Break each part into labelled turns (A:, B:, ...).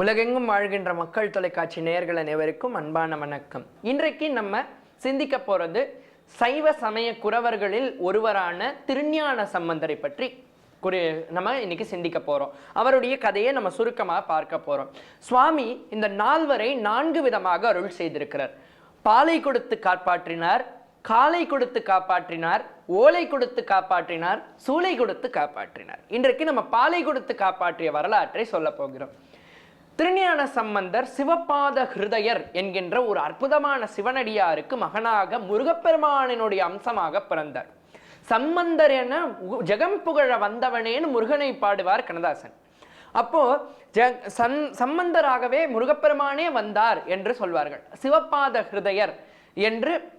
A: உலகெங்கும் வாழ்கின்ற மக்கள் தொலைக்காட்சி நேயர்கள் அனைவருக்கும் அன்பான வணக்கம். இன்றைக்கு நம்ம சிந்திக்க போறது சைவ சமய குறவர்களில் ஒருவரான திருஞான சம்பந்தரை பற்றி குறி நம்ம இன்னைக்கு சிந்திக்க போறோம். அவருடைய கதையை நம்ம சுருக்கமாக பார்க்க போறோம். சுவாமி இந்த நால்வரை நான்கு விதமாக அருள் செய்திருக்கிறார். பாலை கொடுத்து காப்பாற்றினார் காலை கொடுத்து காப்பாற்றினார் ஓலை கொடுத்து காப்பாற்றினார் சூளை கொடுத்து காப்பாற்றினார். இன்றைக்கு நம்ம பாலை கொடுத்து காப்பாற்றிய வரலாற்றை சொல்ல போகிறோம். திருஞான சம்பந்தர் சிவபாத ஹிருதயர் என்கின்ற ஒரு அற்புதமான சிவனடியாருக்கு மகனாக முருகப்பெருமானினுடைய அம்சமாக பிறந்தார். சம்பந்தர் என உ- ஜெகம் புகழ வந்தவனேன்னு முருகனை பாடுவார் கண்ணதாசன். அப்போ ஜ சன் சம்பந்தராகவே முருகப்பெருமானே வந்தார் என்று சொல்வார்கள். சிவபாத ஹிருதயர் என்று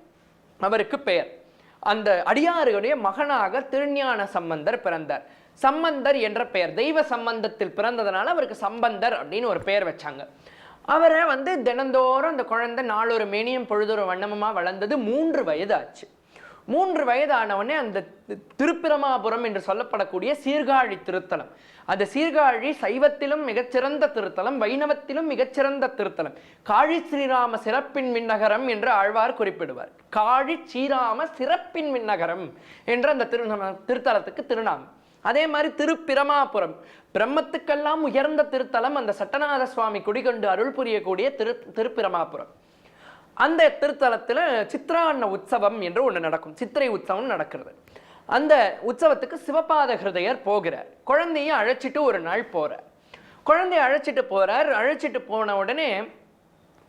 A: அவருக்கு பெயர். அந்த அடியாருடைய மகனாக திருஞான சம்பந்தர் பிறந்தார். சம்பந்தர் என்ற பெயர். தெய்வ சம்பந்தத்தில் பிறந்ததுனால அவருக்கு சம்பந்தர் அப்படின்னு ஒரு பெயர் வச்சாங்க. அவரை வந்து தினந்தோறும் அந்த குழந்தை நாளொரு மேனியும் பொழுதொரு வண்ணமுமா வளர்ந்தது மூன்று வயது ஆச்சு மூன்று வயதானவனே அந்த தி- திருப்பிரமாபுரம் என்று சொல்லப்படக்கூடிய சீர்காழி திருத்தலம். அந்த சீர்காழி சைவத்திலும் மிகச்சிறந்த திருத்தலம் வைணவத்திலும் மிகச்சிறந்த திருத்தலம். காழி ஸ்ரீராம சிறப்பின் விண்ணகரம் என்று ஆழ்வார் குறிப்பிடுவார். காழி ஸ்ரீராம சிறப்பின் விண்ணகரம் என்ற அந்த திரு திருத்தலத்துக்கு திருநாமம். அதே மாதிரி திருப்பிரமாபுரம். பிரம்மத்துக்கெல்லாம் உயர்ந்த திருத்தலம் அந்த சட்டநாத சுவாமி குடிகொண்டு அருள் புரியக்கூடிய திரு திருப்பிரமாபுரம். அந்த திருத்தலத்தில் சித்ராண்ண உற்சவம் என்று ஒன்று நடக்கும். சித்திரை உற்சவம் நடக்கிறது. அந்த உற்சவத்துக்கு சிவபாத ஹிருதயர் போகிறார். குழந்தையை அழைச்சிட்டு ஒரு நாள் போகிறார் குழந்தைய அழைச்சிட்டு போகிறார் அழைச்சிட்டு போன உடனே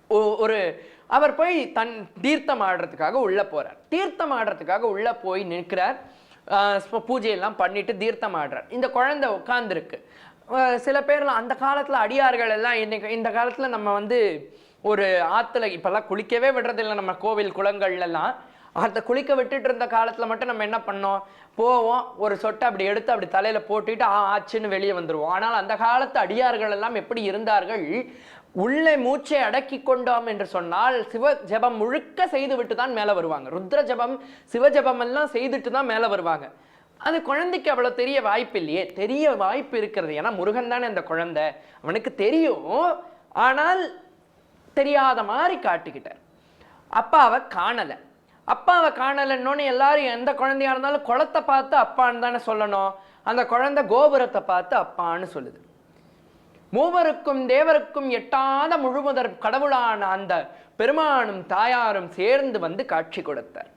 A: ஒ- ஒரு அவர் போய் தன் தீர்த்தம் ஆடுறதுக்காக உள்ளே போகிறார் தீர்த்தம் ஆடுறதுக்காக உள்ளே போய் நிற்கிறார். பூஜையெல்லாம் பண்ணிட்டு தீர்த்தம் ஆடுறார் இந்த குழந்தை உட்காந்துருக்கு சில பேர்லாம் அந்த காலத்தில் அடியார்கள் எல்லாம் இன்னைக்கு இந்த காலத்தில் நம்ம வந்து ஒரு ஆற்றுல இப்போல்லாம் குளிக்கவே விடுறதில்லை. நம்ம கோவில் குளங்கள்லாம் அந்த குளிக்க விட்டுட்டு இருந்த காலத்தில் மட்டும் நம்ம என்ன பண்ணோம்? போவோம். ஒரு சொட்டை அப்படி எடுத்து அப்படி தலையில் போட்டுட்டு ஆ ஆச்சுன்னு வெளியே வந்துடுவோம் ஆனால் அந்த காலத்து அடியார்கள் எல்லாம் எப்படி இருந்தார்கள்? உள்ளே மூச்சை அடக்கி கொண்டோம் என்று சொன்னால் சிவ ஜெபம் முழுக்க செய்துவிட்டு தான் மேலே வருவாங்க. ருத்ர ஜெபம் சிவ ஜெபம் எல்லாம் செய்துட்டு தான் மேலே வருவாங்க. அது குழந்தைக்கு அவ்வளோ தெரிய வாய்ப்பு இல்லையே. தெரிய வாய்ப்பு இருக்கிறது. ஏன்னா முருகன் தானே அந்த குழந்தை. அவனுக்கு தெரியும். ஆனால் தெரியாத மாதிரி காட்டிக்கிட்டார். அப்பாவை காணலை. அப்பாவை காணலைன்னொன்னு எல்லாரும் எந்த குழந்தையா இருந்தாலும் குளத்தை பார்த்து அப்பான்னு தானே சொல்லணும். அந்த குழந்தை கோபுரத்தை பார்த்து அப்பான்னு சொல்லுது. மூவருக்கும் தேவருக்கும் எட்டாத முழுமுதற் கடவுளான அந்த பெருமானும் தாயாரும் சேர்ந்து வந்து காட்சி கொடுத்தார்.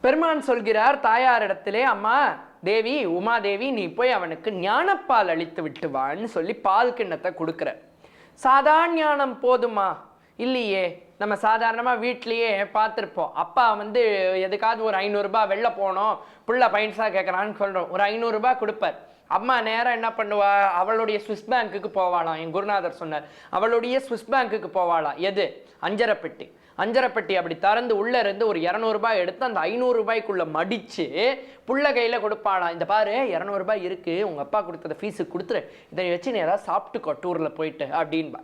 A: பெருமான் சொல்கிறார் தாயாரிடத்திலே அம்மா தேவி உமாதேவி நீ போய் அவனுக்கு ஞானப்பால் அளித்து விட்டு வான்னு சொல்லி பால் கிண்ணத்தை கொடுக்குற சாதா ஞானம் போதுமா? இல்லையே. நம்ம சாதாரணமாக வீட்லேயே பார்த்துருப்போம். அப்பா வந்து எதுக்காவது ஒரு ஐநூறுரூபா வெளில போனோம் புள்ள பைன்ஸாக கேட்குறான்னு சொல்கிறோம் ஒரு ஐநூறுரூபா கொடுப்பார். அம்மா நேராக என்ன பண்ணுவா? அவளுடைய சுவிஸ் பேங்க்குக்கு போவாளாம். என் குருநாதர் சொன்னார். அவளுடைய சுவிஸ் பேங்க்குக்கு போவாளாம். எது? அஞ்சரைப்பெட்டி. அஞ்சரப்பெட்டி அப்படி திறந்து உள்ளே இருந்து ஒரு இரநூறுபாய் எடுத்து அந்த ஐநூறுரூபாய்க்குள்ளே மடித்து புள்ள கையில் கொடுப்பாளாம். இந்த பாரு இரநூறுபாய் இருக்குது உங்கள் அப்பா கொடுத்தத ஃபீஸுக்கு கொடுத்துரு. இதை வச்சு நீ ஏதாவது சாப்பிட்டுக்கோ டூரில் போயிட்டு அப்படின்பா.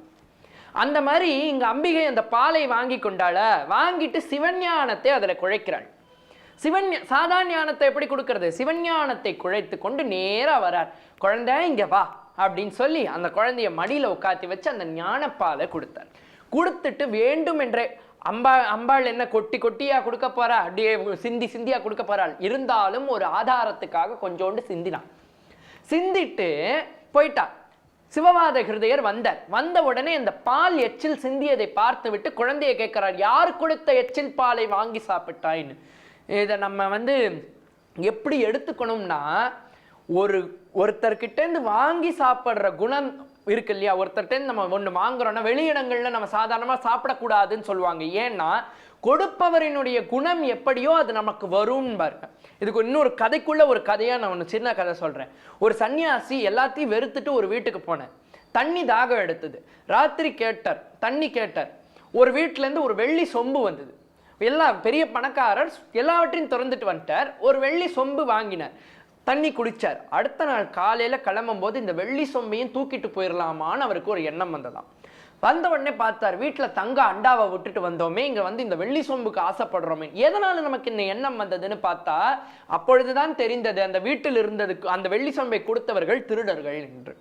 A: அந்த மாதிரி இங்கே அம்பிகை அந்த பாலை வாங்கி கொண்டாள? வாங்கிட்டு சிவஞானத்தை அதில் குழைக்கிறாள். சிவன் சாதா ஞானத்தை எப்படி கொடுக்கறது? சிவஞானத்தை குழைத்து கொண்டு நேரா வரார். குழந்தை இங்க வா அப்படின்னு சொல்லி அந்த குழந்தைய மடியில் உட்காத்தி வச்சு அந்த ஞானப்பாலை கொடுத்தார். கொடுத்துட்டு வேண்டும் என்றே அம்பா அம்பாள் என்ன கொட்டி கொட்டியா கொடுக்க போறா? அப்படியே சிந்தி சிந்தியா கொடுக்க போறாள். இருந்தாலும் ஒரு ஆதாரத்துக்காக கொஞ்சோண்டு சிந்தினான். சிந்திட்டு போயிட்டா. சிவவாத ஹிருதயர் வந்தார். வந்த உடனே இந்த பால் எச்சில் சிந்தியதை பார்த்து விட்டு குழந்தையை கேட்கிறார் யார் கொடுத்த எச்சில் பாலை வாங்கி சாப்பிட்டாயின்னு? இதை நம்ம வந்து எப்படி எடுத்துக்கணும்னா ஒரு ஒருத்தர்கிட்டேருந்து வாங்கி சாப்பிட்ற குணம் இருக்கு இல்லையா? ஒருத்தர்கிட்ட நம்ம ஒன்று வாங்குறோம்னா வெளியிடங்களில் நம்ம சாதாரணமாக சாப்பிடக்கூடாதுன்னு சொல்லுவாங்க. ஏன்னா கொடுப்பவரினுடைய குணம் எப்படியோ அது நமக்கு வரும்னு பாருங்க. இதுக்கு இன்னொரு கதைக்குள்ள ஒரு கதையாக நான் ஒன்று சின்ன கதை சொல்கிறேன் ஒரு சன்னியாசி எல்லாத்தையும் வெறுத்துட்டு ஒரு வீட்டுக்கு போனேன். தண்ணி தாகம் எடுத்தது. ராத்திரி கேட்டார் தண்ணி கேட்டார். ஒரு வீட்டிலேருந்து ஒரு வெள்ளி சொம்பு வந்தது. எல்லா பெரிய பணக்காரர் எல்லாவற்றையும் திறந்துட்டு வந்துட்டார். ஒரு வெள்ளி சொம்பு வாங்கினார். தண்ணி குடித்தார் அடுத்த நாள் காலையில் கிளம்பும் போது இந்த வெள்ளி சொம்பையும் தூக்கிட்டு போயிடலாமான்னு அவருக்கு ஒரு எண்ணம் வந்ததாம். வந்த உடனே பார்த்தார் வீட்டில் தங்க அண்டாவை விட்டுட்டு வந்தோமே இங்கே வந்து இந்த வெள்ளி சொம்புக்கு ஆசைப்படுறோமே எதனால் நமக்கு இந்த எண்ணம் வந்ததுன்னு பார்த்தா அப்பொழுதுதான் தெரிந்தது அந்த வீட்டில் இருந்ததுக்கு அந்த வெள்ளி சொம்பை கொடுத்தவர்கள் திருடர்கள் என்று.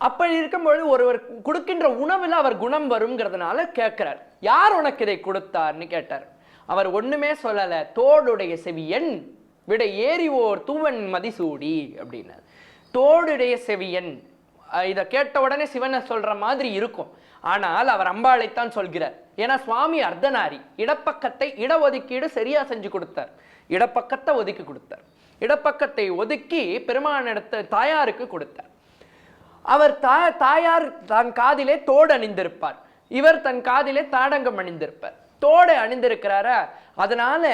A: அப்படி இருக்கும்பொழுது ஒருவர் கொடுக்கின்ற உணவில் அவர் குணம் வருங்கிறதுனால கேட்குறார். யார் உனக்கு இதை கொடுத்தார்னு கேட்டார். அவர் ஒண்ணுமே சொல்லல தோடுடைய செவியன் விட ஏறிவோர் தூவன் மதிசூடி அப்படின்னார். தோடுடைய செவியன் இதை கேட்ட உடனே சிவனை சொல்ற மாதிரி இருக்கும். ஆனால் அவர் அம்பாளைத்தான் சொல்கிறார். ஏன்னா சுவாமி அர்த்தநாரி இடப்பக்கத்தை இடஒதுக்கீடு சரியா செஞ்சு கொடுத்தார். இடப்பக்கத்தை ஒதுக்கி கொடுத்தார். இடப்பக்கத்தை ஒதுக்கி பெருமானிடத்த தாயாருக்கு கொடுத்தார். அவர் தா தாயார் தன் காதிலே தோடு அணிந்திருப்பார். இவர் தன் காதிலே தாடங்கம் அணிந்திருப்பார். தோடு அணிந்திருக்கிறாரா? அதனால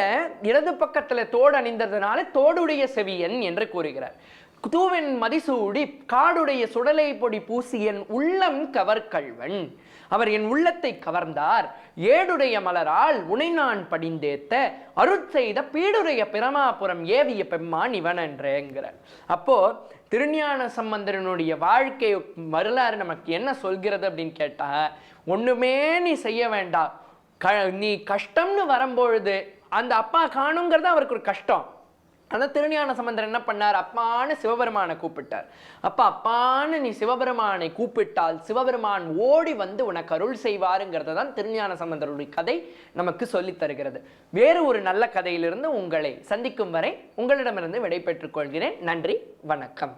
A: இடது பக்கத்துல தோடு அணிந்ததுனால தோடுடைய செவியன் என்று கூறுகிறார். தூவின் மதிசூடி காடுடைய சுடலை பொடி பூசி என் உள்ளம் கவர்கள்வன் அவர் என் உள்ளத்தை கவர்ந்தார். ஏடுடைய மலரால் உனை நான் படிந்தேத்த. அருட்செய்த பீடுடைய பிரமாபுரம் ஏவிய பெம்மான் இவன் என்றேங்கிறார் அப்போ திருஞான சம்பந்தரனுடைய வாழ்க்கை வரலாறு நமக்கு என்ன சொல்கிறது அப்படின்னு கேட்டா ஒண்ணுமே நீ செய்ய வேண்டாம். க நீ கஷ்டம்னு வரும்பொழுது அந்த அப்பா காணுங்கிறது அவருக்கு ஒரு கஷ்டம். ஆனால் திருஞான சம்பந்தர் என்ன பண்ணார்? அப்பான்னு சிவபெருமானை கூப்பிட்டார். அப்ப அப்பான்னு நீ சிவபெருமானை கூப்பிட்டால் சிவபெருமான் ஓடி வந்து உனக்கு அருள் செய்வாருங்கிறத தான் திருஞான சம்பந்தருடைய கதை நமக்கு சொல்லித் தருகிறது. வேறு ஒரு நல்ல கதையிலிருந்து உங்களை சந்திக்கும் வரை உங்களிடமிருந்து விடை பெற்றுக் கொள்கிறேன். நன்றி வணக்கம்.